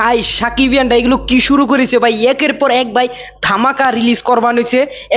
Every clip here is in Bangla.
ভাই সাকিবিয়ানরা এগুলো কি শুরু করেছে ভাই? একের পর এক ভাই ধামাকা রিলিজ করবান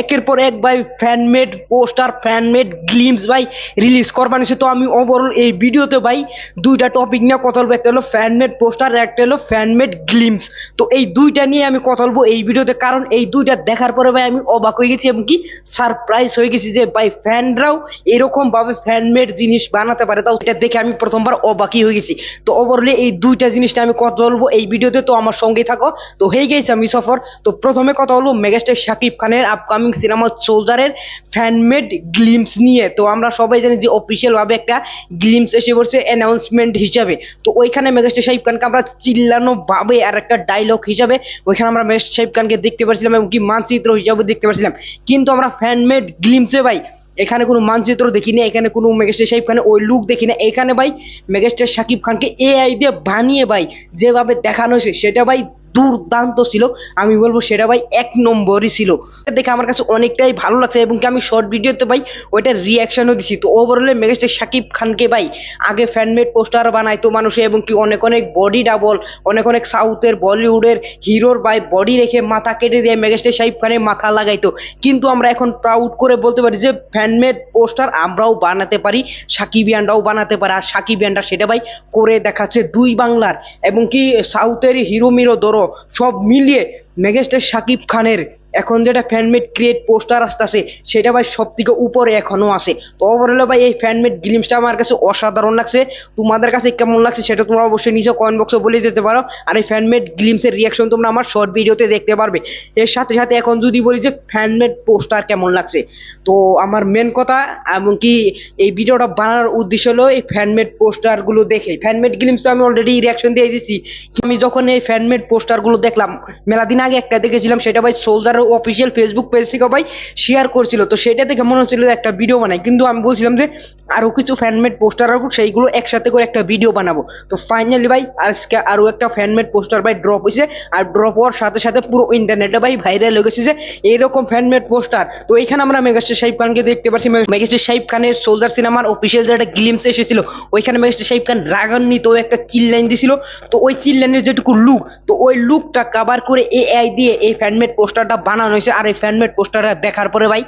একের পর এক ভাই fan made poster fan made glimpse ভাই রিলিজ করবান হয়েছে তো আমি ওভারঅল এই ভিডিওতে ভাই দুইটা টপিক নিয়ে কথা বলব। একটা হলো ফ্যানমেড পোস্টার একটা হলো ফ্যানমেড গ্লিমস তো এই দুইটা নিয়ে আমি কথা বলব এই ভিডিওতে। কারণ এই দুইটা দেখার পরে ভাই আমি অবাক হয়ে গেছি এবং কি সারপ্রাইজ হয়ে গেছি যে ভাই ফ্যানরাও এরকম ভাবে ফ্যানমেড জিনিস বানাতে পারে। তাও এটা দেখে আমি প্রথমবার অবাকই হয়ে গেছি। তো ওভারঅলি এই দুইটা জিনিসটা আমি কথা বলব। এই ভিডিওতে তো আমার সঙ্গে থাকো। তো হয়ে গেছে আমি সফর। তো প্রথমে কথা বলব মেগাস্টার শাকিব খানের আপকামিং সিনেমা সোলজারের ফ্যানমেড গ্লিমস নিয়ে। তো আমরা সবাই জানি যে অফিসিয়াল ভাবে একটা গ্লিমস এসে পড়ছে অ্যানাউন্সমেন্ট হিসাবে। তো ওইখানে মেগাস্টার শাহিব খানকে আমরা চিল্লানো ভাবে আর একটা ডায়লগ হিসাবে ওইখানে আমরা মেগাস্টার শাহিব খানকে দেখতে পারছিলাম এবং কি মানচিত্র হিসাবে দেখতে পারছিলাম। কিন্তু আমরা ফ্যানমেড গ্লিমসে ভাই এখানে কোনো মানচিত্র দেখি না এখানে কোনো মেগাস্টার শাহিব খানের ওই লুক দেখি না এখানে ভাই মেগাস্টার সাকিব খানকে এআই দিয়ে বানিয়ে ভাই যেভাবে দেখানো হয়েছে, সেটা ভাই দুর্দান্ত ছিল। আমি বলব সেটা ভাই এক নম্বরই ছিল। দেখে আমার কাছে অনেকটাই ভালো লাগছে এবং কি আমি শর্ট ভিডিওতে ভাই ওইটার রিয়াকশনও দিছি। তো ওভারঅলে মেগাস্টার শাকিব খানকে ভাই আগে ফ্যানমেড পোস্টার বানাইতো মানুষে এবং কি অনেক অনেক বডি ডাবল অনেক অনেক সাউথের বলিউডের হিরোর ভাই বডি রেখে মাথা কেটে দিয়ে মেগাস্টার শাহিব খানের মাথা লাগাইতো। কিন্তু আমরা এখন প্রাউড করে বলতে পারি যে ফ্যানমেড পোস্টার আমরাও বানাতে পারি, সাকিবিয়ানরাও বানাতে পারে। আর সাকিবিয়ানরা সেটা ভাই করে দেখাচ্ছে দুই বাংলার এবং কি সাউথের হিরো মিরো দরো সব মিলিয়ে মেগাস্টার শাকিব খানের এখন যেটা ফ্যানমেড ক্রিয়েট পোস্টার আসতেছে, সেটা ভাই সব থেকে উপরে এখনও আছে। তো ওভারঅল ভাই এই ফ্যানমেড গ্লিমসটা আমার কাছে অসাধারণ লাগছে। তোমাদের কাছে কেমন লাগছে সেটা তোমরা অবশ্যই নিচে কমেন্ট বক্সে বলে যেতে পারো। আর এই ফ্যানমেড গ্লিমসের রিয়াকশন তোমরা আমার শর্ট ভিডিওতে দেখতে পারবে। এর সাথে সাথে এখন যদি বলি যে ফ্যানমেড পোস্টার কেমন লাগছে, তো আমার মেন কথা এমনকি এই ভিডিওটা বানানোর উদ্দেশ্য হলো এই ফ্যানমেড পোস্টারগুলো দেখে। ফ্যানমেড গ্লিমস তো আমি অলরেডি রিয়াকশন দিয়ে দিয়েছি। আমি যখন এই ফ্যানমেড পোস্টারগুলো দেখলাম, মেলা দিন আগে একটা দেখেছিলাম, সেটা ভাই সোলজারের অফিসিয়াল ফেসবুক পেজ থেকে ভাই শেয়ার করছিল। তো সেটা দেখে মনে হচ্ছিল একটা ভিডিও বানাই। কিন্তু আমি বলছিলাম যে আরও কিছু ফ্যানমেড পোস্টার রাখব সেইগুলো একসাথে করে একটা ভিডিও বানাবো। তো ফাইনালি ভাই আজকে আরও একটা ফ্যানমেড পোস্টার ভাই ড্রপ হয়েছে। আর ড্রপ হওয়ার সাথে সাথে পুরো ইন্টারনেটে ভাই ভাইরাল হয়ে গেছে যে এইরকম ফ্যানমেড পোস্টার তো এখানে আমরা মেগাস্টার শাহিব খানকে দেখতে পাচ্ছি। মেগাস্টার শাহিব খানের সোলজার সিনেমার অফিসিয়াল যেটা গ্লিমস এসেছিল, ওইখানে মেগাস্টার শাহিব খান রাগান্বিত একটা চিল্লাইন দিছিল। তো ওই চিল্লাইনের যেটুকু লুক তো ওই লুকটা কাভার করে এআই দিয়ে এই ফ্যানমেড পোস্টারটা বানানো হয়েছে আর এই ফ্যানমেড পোস্টারটা দেখার পরে ভাই,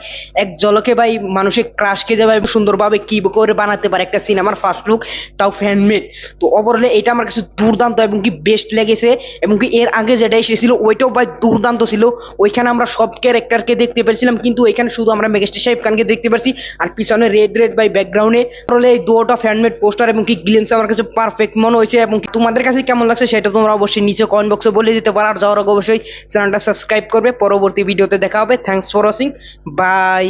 এক জলকে ভাই মানুষের ক্রাশ খেয়ে যাবে সুন্দরভাবে কি করে বানাতে পারে একটা সিনেমার ফার্স্ট লুক তাও ফ্যানমেড তো ওভারঅলে এটা আমার কাছে দুর্দান্ত এবং কি বেস্ট লেগেছে এবং কি এর আগে যেটা এসেছিল, ওইটাও ভাই দুর্দান্ত ছিল। ওইখানে আমরা সব ক্যারেক্টারকে দেখতে পেরেছিলাম, কিন্তু এখানে শুধু আমরা মেগাস্টার সাহেব খানকে দেখতে পারছি আর পিছনে রেড রেড বাই ব্যাকগ্রাউন্ডে তাহলে এই দুটো ফ্যানমেড পোস্টার এবং কি গ্লিমস আমার কাছে পারফেক্ট মনে হয়েছে এবং তোমাদের কাছে কেমন লাগছে সেটা তোমরা অবশ্যই নিচে কমেন্ট বক্সে বলে দিতে পারো। আর যাওয়ার অবশ্যই চ্যানেলটা সাবস্ক্রাইব করবে পরবর্তী ভিডিওতে দেখা হবে। Thanks for watching by